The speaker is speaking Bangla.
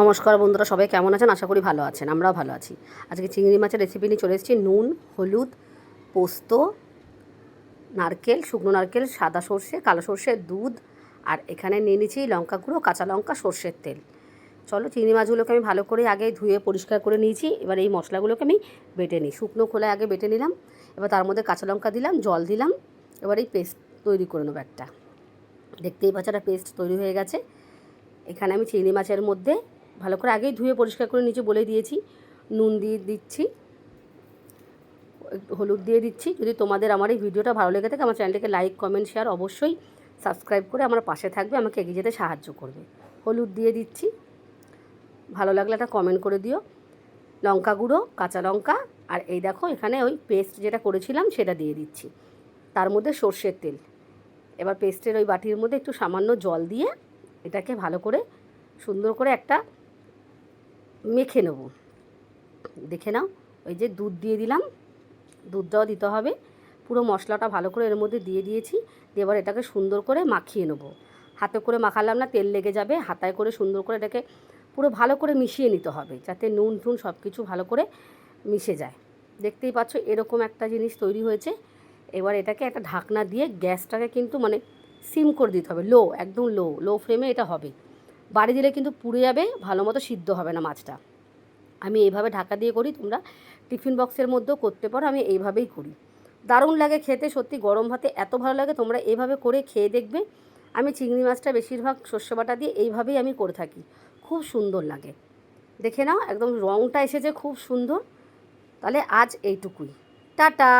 নমস্কার বন্ধুরা, সবাই কেমন আছেন? আশা করি ভালো আছেন, আমরাও ভালো আছি। আজকে চিংড়ি মাছের রেসিপি নিয়ে চলে এসেছি, নুন, হলুদ, পোস্ত, নারকেল, শুকনো নারকেল, সাদা সর্ষে, কালো সর্ষে, দুধ, আর এখানে নিয়ে নিয়েছি লঙ্কা গুঁড়ো, কাঁচা লঙ্কা, সর্ষের তেল। চলো চিংড়ি মাছগুলোকে আমি ভালো করে আগে ধুয়ে পরিষ্কার করে নিয়েছি, এবার এই মশলাগুলোকে আমি বেটে নিই। শুকনো খোলায় আগে বেটে নিলাম, এবার তার মধ্যে কাঁচা লঙ্কা দিলাম, জল দিলাম, এবার এই পেস্ট তৈরি করে নেব একটা। দেখতেই পাচ্ছ একটা পেস্ট তৈরি হয়ে গেছে। এখানে আমি চিংড়ি মাছের মধ্যে ভালো করে আগেই ধুয়ে পরিষ্কার করে নিচে বলে দিয়েছি। নুন দিয়ে দিচ্ছি। হলুদ দিয়ে দিচ্ছি। যদি তোমাদের আমার এই ভিডিওটা ভালো লেগে থাকে, আমার চ্যানেলটিকে লাইক, কমেন্ট, শেয়ার অবশ্যই সাবস্ক্রাইব করে আমার পাশে থাকবে, আমাকে এগিয়ে যেতে সাহায্য করবে। হলুদ দিয়ে দিচ্ছি। ভালো লাগলে একটা কমেন্ট করে দিও। লঙ্কা গুঁড়ো, কাঁচা লঙ্কা, আর এই দেখো এখানে ওই পেস্ট যেটা করেছিলাম সেটা দিয়ে দিচ্ছি। তার মধ্যে সর্ষের তেল। এবার পেস্টের ওই বাটির মধ্যে একটু সামান্য জল দিয়ে এটাকে ভালো করে সুন্দর করে একটা মেখে নেব। দেখে নাও ওই যে দুধ দিয়ে দিলাম, দুধটাও দিতে হবে। পুরো মশলাটা ভালো করে এর মধ্যে দিয়ে দিয়েছি, দিয়ে এবার এটাকে সুন্দর করে মাখিয়ে নেব। হাতে করে মাখালাম না, তেল লেগে যাবে, হাতায় করে সুন্দর করে এটাকে পুরো ভালো করে মিশিয়ে নিতে হবে, যাতে নুন টুন সব কিছু ভালো করে মিশে যায়। দেখতেই পাচ্ছ এরকম একটা জিনিস তৈরি হয়েছে। এবার এটাকে একটা ঢাকনা দিয়ে গ্যাসটাকে কিন্তু মানে সিম করে দিতে হবে, লো, একদম লো লো ফ্লেমে এটা হবে। বাড়ি দিলে কিন্তু পুড়ে যাবে, ভালো মতো সিদ্ধ হবে না মাছটা। আমি এইভাবে ঢাকা দিয়ে করি, তোমরা টিফিন বক্সের মধ্যেও করতে পারো, আমি এইভাবেই করি। দারুণ লাগে খেতে, সত্যি গরম ভাতে এত ভালো লাগে, তোমরা এইভাবে করে খেয়ে দেখবে। আমি চিংড়ি মাছটা বেশিরভাগ সর্ষে বাটা দিয়ে এইভাবেই আমি করে থাকি, খুব সুন্দর লাগে। দেখে নাও, একদম রঙটা এসেছে খুব সুন্দর। তাহলে আজ এইটুকুই। টাটা!